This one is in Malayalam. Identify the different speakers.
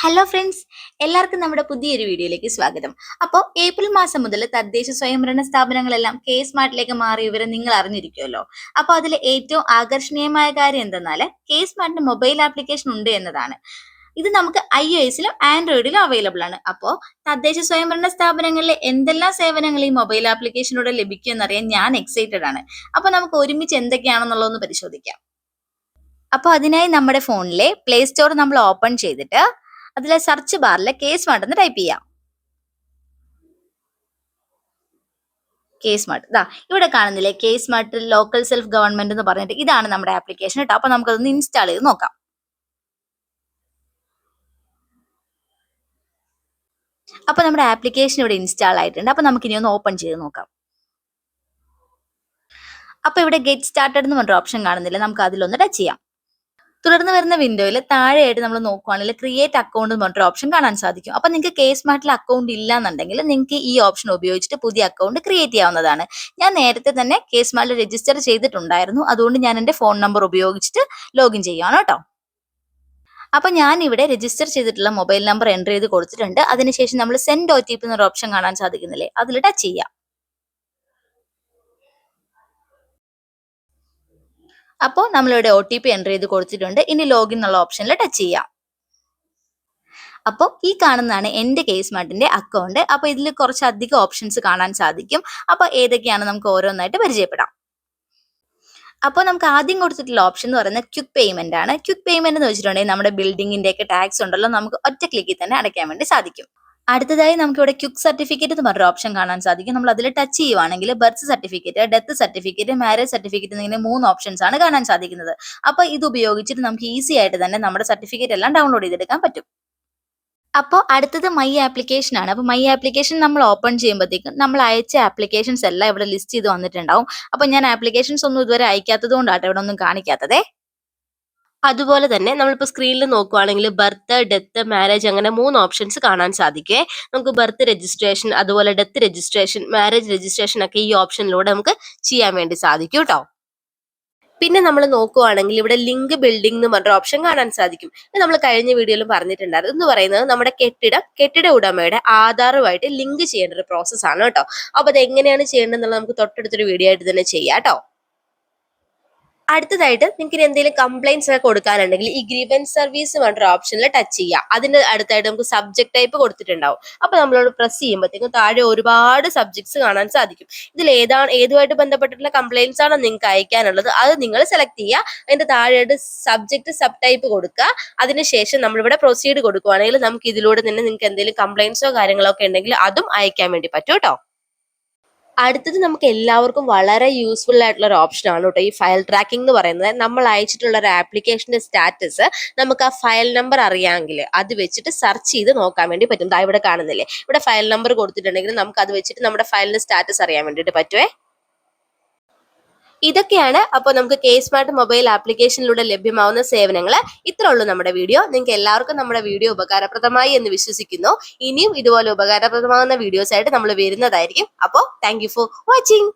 Speaker 1: ഹലോ ഫ്രണ്ട്സ് എല്ലാവർക്കും നമ്മുടെ പുതിയൊരു വീഡിയോയിലേക്ക് സ്വാഗതം. അപ്പോൾ ഏപ്രിൽ മാസം മുതൽ തദ്ദേശ സ്വയംഭരണ സ്ഥാപനങ്ങളെല്ലാം കെ സ്മാർട്ടിലേക്ക് മാറി വിവരം നിങ്ങൾ അറിഞ്ഞിരിക്കുമല്ലോ അപ്പോൾ അതിൽ ഏറ്റവും ആകർഷണീയമായ കാര്യം എന്തെന്നാൽ കെ സ്മാർട്ടിന് മൊബൈൽ ആപ്ലിക്കേഷൻ ഉണ്ട് എന്നതാണ്. ഇത് നമുക്ക് ഐ ഒ എസിലും ആൻഡ്രോയിഡിലും അവൈലബിൾ ആണ്. അപ്പോൾ തദ്ദേശ സ്വയംഭരണ സ്ഥാപനങ്ങളിലെ എന്തെല്ലാം സേവനങ്ങൾ ഈ മൊബൈൽ ആപ്ലിക്കേഷനിലൂടെ ലഭിക്കും എന്നറിയാൻ ഞാൻ എക്സൈറ്റഡ് ആണ്. അപ്പോൾ നമുക്ക് ഒരുമിച്ച് എന്തൊക്കെയാണെന്നുള്ളതൊന്ന് പരിശോധിക്കാം. അപ്പോൾ അതിനായി നമ്മുടെ ഫോണിലെ പ്ലേ സ്റ്റോർ നമ്മൾ ഓപ്പൺ ചെയ്തിട്ട് അതിലെ സെർച്ച് ബാറിൽ കേസ് സ്മാർട്ട് എന്ന് ടൈപ്പ് ചെയ്യാം. കെ സ്മാർട്ട് ഇതാ ഇവിടെ കാണുന്നില്ലേ K smart local self government എന്ന് പറഞ്ഞിട്ട് ഇതാണ് നമ്മുടെ ആപ്ലിക്കേഷൻ കേട്ടോ അപ്പൊ നമുക്കതൊന്ന് ഇൻസ്റ്റാൾ ചെയ്ത് നോക്കാം. അപ്പൊ നമ്മുടെ ആപ്ലിക്കേഷൻ ഇവിടെ ഇൻസ്റ്റാൾ ആയിട്ടുണ്ട്. അപ്പൊ നമുക്ക് ഇനി ഒന്ന് ഓപ്പൺ ചെയ്ത് നോക്കാം. അപ്പൊ ഇവിടെ ഗെറ്റ് സ്റ്റാർട്ടഡ് എന്ന് പറഞ്ഞ ഓപ്ഷൻ കാണുന്നില്ല? നമുക്ക് അതിലൊന്ന് ടച്ച് ചെയ്യാം. തുടർന്ന് വരുന്ന വിൻഡോയിൽ താഴെയായിട്ട് നമ്മൾ നോക്കുവാണെങ്കിൽ ക്രിയേറ്റ് അക്കൗണ്ട് എന്ന് പറഞ്ഞൊരു ഓപ്ഷൻ കാണാൻ സാധിക്കും. അപ്പൊ നിങ്ങൾക്ക് കെ സ്മാർട്ടിൽ അക്കൗണ്ട് ഇല്ല എന്നുണ്ടെങ്കിൽ നിങ്ങൾക്ക് ഈ ഓപ്ഷൻ ഉപയോഗിച്ചിട്ട് പുതിയ അക്കൗണ്ട് ക്രിയേറ്റ് ചെയ്യാവുന്നതാണ്. ഞാൻ നേരത്തെ തന്നെ കെ സ്മാർട്ടിൽ രജിസ്റ്റർ ചെയ്തിട്ടുണ്ടായിരുന്നു. അതുകൊണ്ട് ഞാൻ എന്റെ ഫോൺ നമ്പർ ഉപയോഗിച്ചിട്ട് ലോഗിൻ ചെയ്യുകയാണ് കേട്ടോ. അപ്പൊ ഞാൻ ഇവിടെ രജിസ്റ്റർ ചെയ്തിട്ടുള്ള മൊബൈൽ നമ്പർ എന്റർ ചെയ്ത് കൊടുത്തിട്ടുണ്ട്. അതിനുശേഷം നമ്മൾ സെൻഡ് ഒ ടി പി എന്നൊരു ഓപ്ഷൻ കാണാൻ സാധിക്കുന്നില്ലേ? അതിൽ ടച്ച് ചെയ്യാം. അപ്പോൾ നമ്മളിവിടെ ഒ ടി പി എന്റർ ചെയ്ത് കൊടുത്തിട്ടുണ്ട്. ഇനി ലോഗിൻ എന്നുള്ള ഓപ്ഷനിൽ ടച്ച് ചെയ്യാം. അപ്പോൾ ഈ കാണുന്നതാണ് എന്റെ കേസ് മാർട്ടിന്റെ അക്കൗണ്ട് അപ്പോൾ ഇതിൽ കുറച്ച് അധികം ഓപ്ഷൻസ് കാണാൻ സാധിക്കും. അപ്പോൾ ഏതൊക്കെയാണ് നമുക്ക് ഓരോന്നായിട്ട് പരിചയപ്പെടാം. അപ്പോൾ നമുക്ക് ആദ്യം കൊടുത്തിട്ടുള്ള ഓപ്ഷൻ എന്ന് പറയുന്നത് ക്വിക്ക് പേയ്മെന്റ് ആണ്. ക്വിക്ക് പേയ്മെന്റ് എന്ന് വെച്ചിട്ടുണ്ടെങ്കിൽ നമ്മുടെ ബിൽഡിങ്ങിന്റെ ഒക്കെ ടാക്സ് ഉണ്ടല്ലോ. നമുക്ക് ഒറ്റ ക്ലിക്കിൽ തന്നെ അടയ്ക്കാൻ വേണ്ടി സാധിക്കും. അടുത്തതായി നമുക്ക് ഇവിടെ ക്യുക്ക് സർട്ടിഫിക്കറ്റ് എന്ന് പറഞ്ഞൊരു ഓപ്ഷൻ കാണാൻ സാധിക്കും. നമ്മൾ അതിൽ ടച്ച് ചെയ്യുവാണെങ്കിൽ birth certificate death certificate marriage certificate എന്നിങ്ങനെ മൂന്ന് ഓപ്ഷൻസ് ആണ് കാണാൻ സാധിക്കുന്നത്. അപ്പോൾ ഇത് ഉപയോഗിച്ചിട്ട് നമുക്ക് ഈസി ആയിട്ട് തന്നെ നമ്മുടെ സർട്ടിഫിക്കറ്റ് എല്ലാം ഡൗൺലോഡ് ചെയ്തെടുക്കാൻ പറ്റും. അപ്പോൾ അടുത്തത് മൈ ആപ്ലിക്കേഷൻ ആണ്. അപ്പോൾ മൈ ആപ്ലിക്കേഷൻ നമ്മൾ ഓപ്പൺ ചെയ്യുമ്പോഴത്തേക്കും നമ്മൾ അയച്ച ആപ്ലിക്കേഷൻസ് എല്ലാം ഇവിടെ ലിസ്റ്റ് ചെയ്ത് വന്നിട്ടുണ്ടാവും. അപ്പോൾ ഞാൻ ആപ്ലിക്കേഷൻസ് ഒന്നും ഇതുവരെ അയക്കാത്തത് കൊണ്ടാട്ടോ ഇവിടെ ഒന്നും കാണിക്കാത്തതേ.
Speaker 2: അതുപോലെ തന്നെ നമ്മളിപ്പോൾ സ്ക്രീനിൽ നോക്കുവാണെങ്കിൽ ബർത്ത് ഡെത്ത് മാരേജ് അങ്ങനെ മൂന്ന് ഓപ്ഷൻസ് കാണാൻ സാധിക്കേ. നമുക്ക് ബർത്ത് രജിസ്ട്രേഷൻ അതുപോലെ ഡെത്ത് രജിസ്ട്രേഷൻ മാരേജ് രജിസ്ട്രേഷൻ ഒക്കെ ഈ ഓപ്ഷനിലൂടെ നമുക്ക് ചെയ്യാൻ വേണ്ടി സാധിക്കും കേട്ടോ പിന്നെ നമ്മൾ നോക്കുവാണെങ്കിൽ ഇവിടെ ലിങ്ക് ബിൽഡിംഗ് എന്ന് പറഞ്ഞ ഓപ്ഷൻ കാണാൻ സാധിക്കും. ഇത് നമ്മൾ കഴിഞ്ഞ വീഡിയോയിലും പറഞ്ഞിട്ടുണ്ടായിരുന്നു. എന്ന് പറയുന്നത് നമ്മുടെ കെട്ടിടം കെട്ടിട ഉടമയുടെ ആധാറുമായിട്ട് ലിങ്ക് ചെയ്യേണ്ട ഒരു പ്രോസസ്സാണ് കേട്ടോ അപ്പൊ അത് എങ്ങനെയാണ് ചെയ്യേണ്ടതെന്നുള്ളത് നമുക്ക് തൊട്ടടുത്തൊരു വീഡിയോ ആയിട്ട് തന്നെ ചെയ്യാം കേട്ടോ അടുത്തതായിട്ട് നിങ്ങൾക്ക് എന്തെങ്കിലും കംപ്ലൈൻസ് ഒക്കെ കൊടുക്കാനുണ്ടെങ്കിൽ ഈ ഗ്രീവൻസ് സർവീസ് പറഞ്ഞൊരു ഓപ്ഷനിൽ ടച്ച് ചെയ്യുക അതിന്റെ അടുത്തായിട്ട് നമുക്ക് സബ്ജക്ട് ടൈപ്പ് കൊടുത്തിട്ടുണ്ടാവും. അപ്പൊ നമ്മളോട് പ്രസ് ചെയ്യുമ്പോഴത്തേക്കും താഴെ ഒരുപാട് സബ്ജക്ട്സ് കാണാൻ സാധിക്കും. ഇതിൽ ഏതാണ് ഏതുമായിട്ട് ബന്ധപ്പെട്ടിട്ടുള്ള കംപ്ലൈൻസ് ആണോ നിങ്ങൾക്ക് അയക്കാനുള്ളത് അത് നിങ്ങൾ സെലക്ട് ചെയ്യുക അതിന്റെ താഴെയായിട്ട് സബ്ജക്ട് സബ് ടൈപ്പ് കൊടുക്കുക. അതിനുശേഷം നമ്മളിവിടെ പ്രൊസീഡ് കൊടുക്കുകയാണെങ്കിൽ നമുക്ക് ഇതിലൂടെ തന്നെ നിങ്ങൾക്ക് എന്തെങ്കിലും കംപ്ലൈൻസോ കാര്യങ്ങളോ ഒക്കെ ഉണ്ടെങ്കിൽ അതും അയക്കാൻ വേണ്ടി പറ്റും കേട്ടോ. അടുത്തത് നമുക്ക് എല്ലാവർക്കും വളരെ യൂസ്ഫുൾ ആയിട്ടുള്ള ഒരു ഓപ്ഷൻ ആണ് കേട്ടോ ഈ ഫയൽ ട്രാക്കിംഗ് എന്ന് പറയുന്നത്. നമ്മൾ അയച്ചിട്ടുള്ള ഒരു ആപ്ലിക്കേഷന്റെ സ്റ്റാറ്റസ് നമുക്ക് ആ ഫയൽ നമ്പർ അറിയാമെങ്കിൽ അത് വെച്ചിട്ട് സെർച്ച് ചെയ്ത് നോക്കാൻ വേണ്ടി പറ്റും. ദാ ഇവിടെ കാണുന്നില്ലേ? ഇവിടെ ഫയൽ നമ്പർ കൊടുത്തിട്ടുണ്ടെങ്കിൽ നമുക്ക് അത് വെച്ചിട്ട് നമ്മുടെ ഫയലിന്റെ സ്റ്റാറ്റസ് അറിയാൻ വേണ്ടിയിട്ട് പറ്റുമേ ഇതൊക്കെയാണ് അപ്പോൾ നമുക്ക് കെ സ്മാർട്ട് മൊബൈൽ ആപ്ലിക്കേഷനിലൂടെ ലഭ്യമാവുന്ന സേവനങ്ങൾ. ഇത്ര ഉള്ളൂ നമ്മുടെ വീഡിയോ. നിങ്ങൾക്ക് എല്ലാവർക്കും നമ്മുടെ വീഡിയോ ഉപകാരപ്രദമായി എന്ന് വിശ്വസിക്കുന്നു. ഇനിയും ഇതുപോലെ ഉപകാരപ്രദമാകുന്ന വീഡിയോസ് ആയിട്ട് നമ്മൾ വരുന്നതായിരിക്കും. അപ്പോൾ താങ്ക് ഫോർ വാച്ചിങ്